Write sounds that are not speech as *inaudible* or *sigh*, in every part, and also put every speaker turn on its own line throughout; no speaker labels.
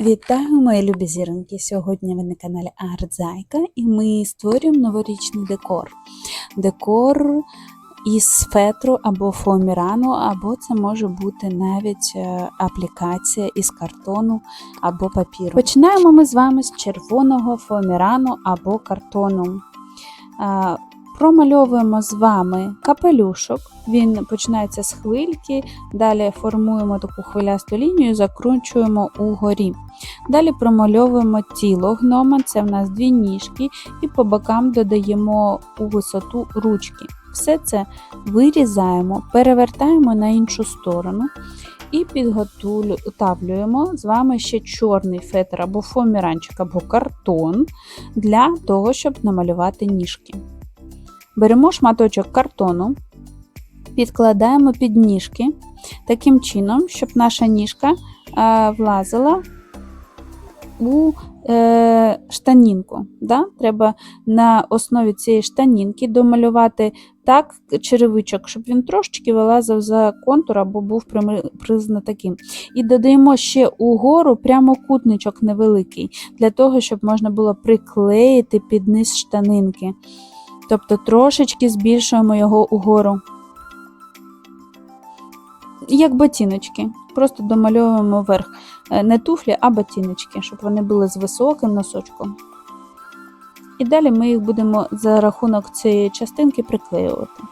Вітаю, мої любі зіроньки! Сьогодні ви на каналі Артзайка і ми створюємо новорічний декор. Декор із фетру або фоамірану, або це може бути навіть е, аплікація із картону або папіру. Починаємо ми з вами з червоного фоамірану або картону. Промальовуємо з вами капелюшок, він починається з хвильки, далі формуємо таку хвилясту лінію, закручуємо угорі. Далі промальовуємо тіло гнома, це в нас дві ніжки, і по бокам додаємо у висоту ручки. Все це вирізаємо, перевертаємо на іншу сторону і підготовлюємо з вами ще чорний фетр або фоаміранчик, або картон для того, щоб намалювати ніжки. Беремо шматочок картону, підкладаємо під ніжки таким чином, щоб наша ніжка е, влазила у е, штанінку. Да? Треба на основі цієї штанінки домалювати так черевичок, щоб він трошечки вилазив за контур або був приблизно таким. І додаємо ще угору прямокутничок невеликий, для того, щоб можна було приклеїти під низ штанинки. Тобто трошечки збільшуємо його угору. Як ботиночки. Просто домальовуємо вверх е, не туфлі, а ботиночки, щоб вони були з високим носочком. І далі ми їх будемо за рахунок цієї частинки приклеювати.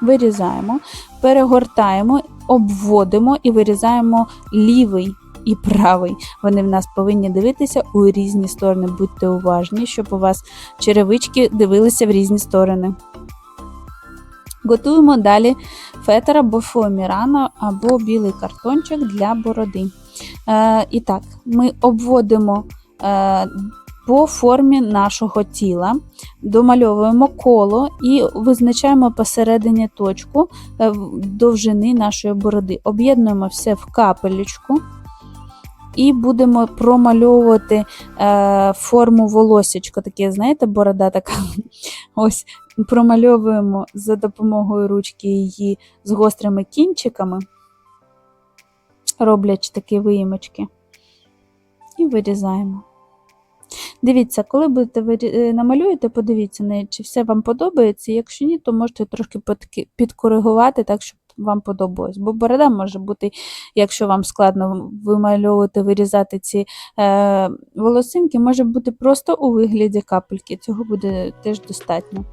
Вирізаємо, перегортаємо, обводимо і вирізаємо лівий і правий. Вони в нас повинні дивитися у різні сторони. Будьте уважні, щоб у вас черевички дивилися в різні сторони. Готуємо далі фетер або фоамірана, або білий картончик для бороди. Е, І так, ми обводимо е, по формі нашого тіла, домальовуємо коло і визначаємо посередині точку е, довжини нашої бороди. Об'єднуємо все в капелечку. І будемо промальовувати е, форму волосечка, таке, знаєте, борода така. *laughs* Ось промальовуємо за допомогою ручки її з гострими кінчиками, роблячи такі виїмочки, і вирізаємо. Дивіться, коли будете е, намалюєте, подивіться, чи все вам подобається. Якщо ні, то можете трошки підкоригувати так, щоб вам подобалось. Бо борода може бути, якщо вам складно вимальовувати, вирізати ці е, волосинки, може бути просто у вигляді капельки. Цього буде теж достатньо.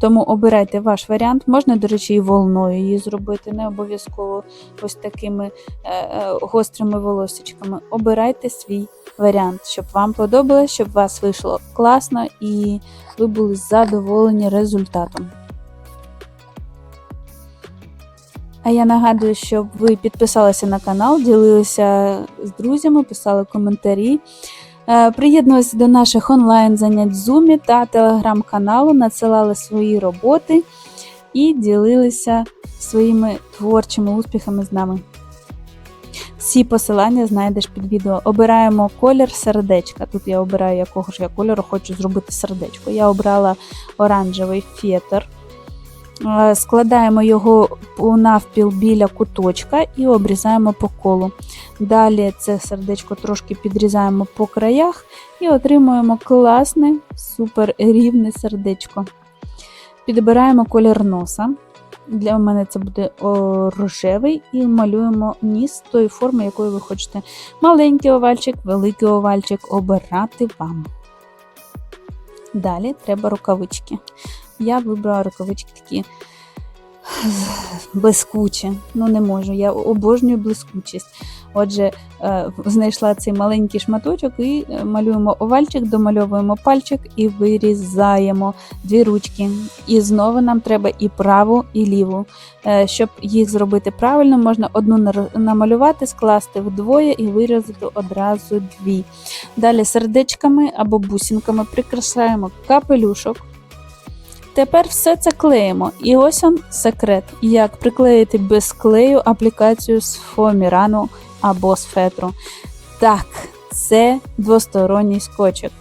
Тому обирайте ваш варіант. Можна, до речі, і волною її зробити, не обов'язково ось такими е, е, гострими волосечками. Обирайте свій варіант, щоб вам подобалось, щоб вас вийшло класно і ви були задоволені результатом. А я нагадую, щоб ви підписалися на канал, ділилися з друзями, писали коментарі. Е, приєднувалися до наших онлайн-занять в Zoom та телеграм-каналу, надсилали свої роботи і ділилися своїми творчими успіхами з нами. Всі посилання знайдеш під відео. Обираємо колір сердечка. Тут я обираю, якого ж я кольору хочу зробити сердечко. Я обрала оранжевий фетр. Е, складаємо його у навпіл біля куточка і обрізаємо по колу. Далі це сердечко трошки підрізаємо по краях і отримуємо класне, супер рівне сердечко. Підбираємо колір носа. Для мене це буде рожевий, і малюємо ніс тої форми, якої ви хочете. Маленький овальчик, великий овальчик обирати вам. Далі треба рукавички. Я вибрала рукавички такі *sighs* блискучі. Ну, не можу. Я обожнюю блискучість. Отже, е, знайшла цей маленький шматочок і е, малюємо овальчик, домальовуємо пальчик і вирізаємо дві ручки. І знову нам треба і праву, і ліву. Е, щоб їх зробити правильно, можна одну намалювати, скласти вдвоє і вирізати одразу дві. Далі сердечками або бусинками прикрашаємо капелюшок. Тепер все це клеїмо. І ось он секрет, як приклеїти без клею аплікацію з фоамірану або з фетру. Так, це двосторонній скотчик.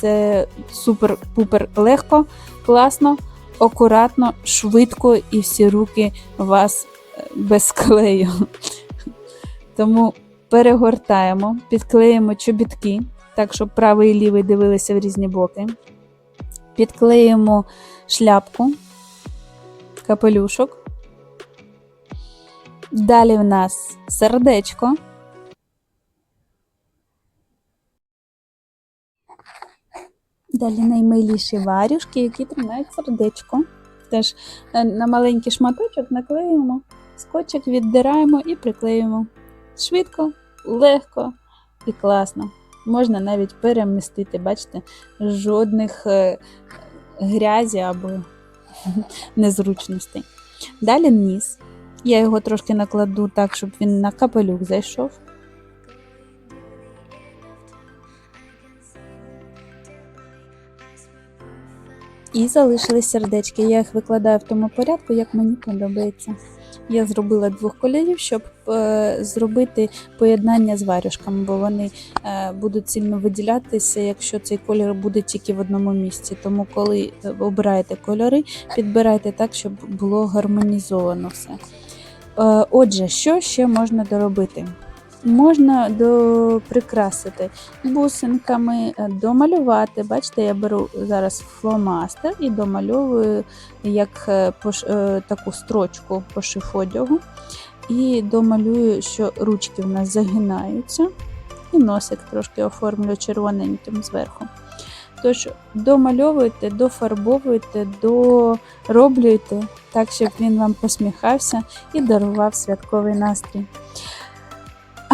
Це супер-пупер легко, класно, акуратно, швидко і всі руки у вас е, без клею. Тому перегортаємо, підклеїмо чобітки, так, щоб правий і лівий дивилися в різні боки. Підклеїмо шляпку, капелюшок. Далі в нас сердечко. Далі наймиліші варюшки, які тримають сердечко. Теж е, на маленький шматочок наклеюємо, скотчик віддираємо і приклеюємо. Швидко, легко і класно. Можна навіть перемістити, бачите, жодних е, грязі або *laughs* незручностей. Далі ніс. Я його трошки накладу так, щоб він на капелюх зайшов. І залишились сердечки. Я їх викладаю в тому порядку, як мені подобається. Я зробила двох кольорів, щоб е, зробити поєднання з варюшками, бо вони е, будуть сильно виділятися, якщо цей кольор буде тільки в одному місці. Тому, коли е, обираєте кольори, підбирайте так, щоб було гармонізовано все. Отже, що ще можна доробити? Можна до... прикрасити бусинками, е, домалювати. Бачите, я беру зараз фломастер і домальовую як е, е, таку строчку пошив одягу. І домалюю, що ручки в нас загинаються, і носик трошки оформлю червоненьким зверху. Тож домальовуйте, дофарбовуйте, дороблюйте так, щоб він вам посміхався і дарував святковий настрій.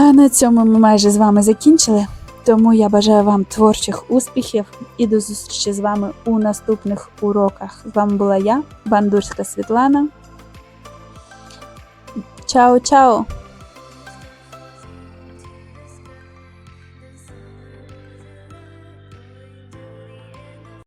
А на цьому ми майже з вами закінчили. Тому я бажаю вам творчих успіхів і до зустрічі з вами у наступних уроках. З вами була я, Бандурська Світлана. Чао-чао!